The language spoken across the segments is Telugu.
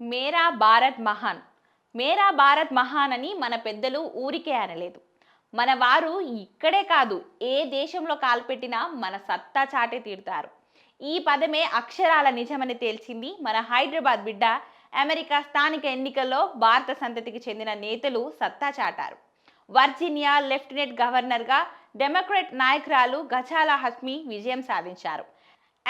మేరా భారత్ మహాన్. మేరా భారత్ మహాన్ అని మన పెద్దలు ఊరికే అనలేదు. మన వారు ఇక్కడే కాదు ఏ దేశంలో కాల్పెట్టినా మన సత్తా చాటే తీరుతారు. ఈ పదమే అక్షరాల నిజమని తేల్చింది మన హైదరాబాద్ బిడ్డ అమెరికా స్థానిక ఎన్నికల్లో భారత సంతతికి చెందిన నేతలు సత్తా చాటారు. వర్జీనియా లెఫ్టినెంట్ గవర్నర్గా డెమోక్రాట్ నాయకురాలు గజాలా హస్మి విజయం సాధించారు.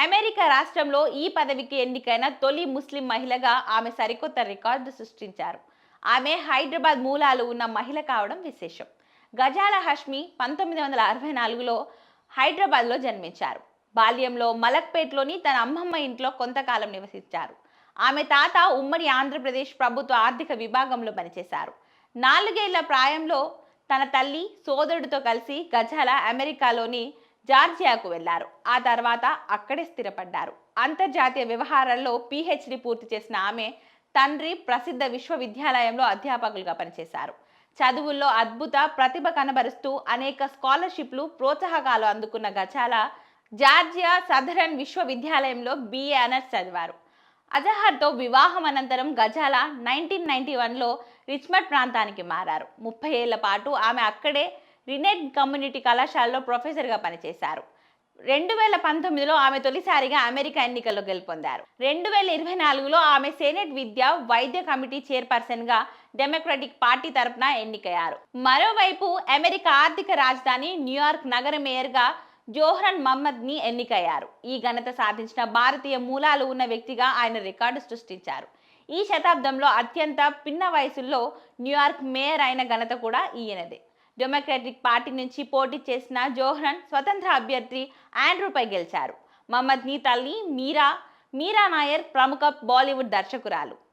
అమెరికా రాష్ట్రంలో ఈ పదవికి ఎన్నికైన తొలి ముస్లిం మహిళగా ఆమె సరికొత్త రికార్డు సృష్టించారు. ఆమె హైదరాబాద్ మూలాలు ఉన్న మహిళ కావడం విశేషం. గజాల హష్మి పంతొమ్మిది వందల అరవై నాలుగులో హైదరాబాద్లో జన్మించారు. బాల్యంలో మలక్పేట్లోని తన అమ్మమ్మ ఇంట్లో కొంతకాలం నివసించారు. ఆమె తాత ఉమ్మడి ఆంధ్రప్రదేశ్ ప్రభుత్వ ఆర్థిక విభాగంలో పనిచేశారు. నాలుగేళ్ళ ప్రాయంలో తన తల్లి సోదరుడితో కలిసి గజాల అమెరికాలోని జార్జియాకు వెళ్ళారు. ఆ తర్వాత అక్కడే స్థిరపడ్డారు. అంతర్జాతీయ వ్యవహారాల్లో పీహెచ్డీ పూర్తి చేసిన ఆమె తండ్రి ప్రసిద్ధ విశ్వవిద్యాలయంలో అధ్యాపకులుగా పనిచేశారు. చదువుల్లో అద్భుత ప్రతిభ కనబరుస్తూ అనేక స్కాలర్షిప్లు ప్రోత్సాహకాలు అందుకున్న గజాల జార్జియా సదరన్ విశ్వవిద్యాలయంలో బిఏ అనర్స్ చదివారు. అజహర్తో వివాహం అనంతరం గజాల నైన్టీన్ నైన్టీ వన్లో రిచ్మడ్ ప్రాంతానికి మారారు. ముప్పై ఏళ్ళ పాటు ఆమె అక్కడే రినేట్ కమ్యూనిటీ కళాశాలలో ప్రొఫెసర్గా పనిచేశారు. రెండు వేల పంతొమ్మిదిలో ఆమె తొలిసారిగా అమెరికా ఎన్నికల్లో గెలుపొందారు. రెండు వేల ఇరవై నాలుగులో ఆమె సెనెట్ విద్య వైద్య కమిటీ చైర్పర్సన్గా డెమోక్రటిక్ పార్టీ తరపున ఎన్నికయ్యారు. మరోవైపు అమెరికా ఆర్థిక రాజధాని న్యూయార్క్ నగర మేయర్గా జోహ్రన్ మహమ్మద్ని ఎన్నికయ్యారు. ఈ ఘనత సాధించిన భారతీయ మూలాలు ఉన్న వ్యక్తిగా ఆయన రికార్డు సృష్టించారు. ఈ శతాబ్దంలో అత్యంత పిన్న వయసుల్లో న్యూయార్క్ మేయర్ అయిన ఘనత కూడా ఈయనదే. డెమోక్రటిక్ పార్టీ నుంచి పోటీ చేసిన జోహ్రన్ స్వతంత్ర అభ్యర్థి ఆండ్రూపై గెలిచారు. మహమ్మద్ని తల్లి మీరా మీరా నాయర్ ప్రముఖ బాలీవుడ్ దర్శకురాలు.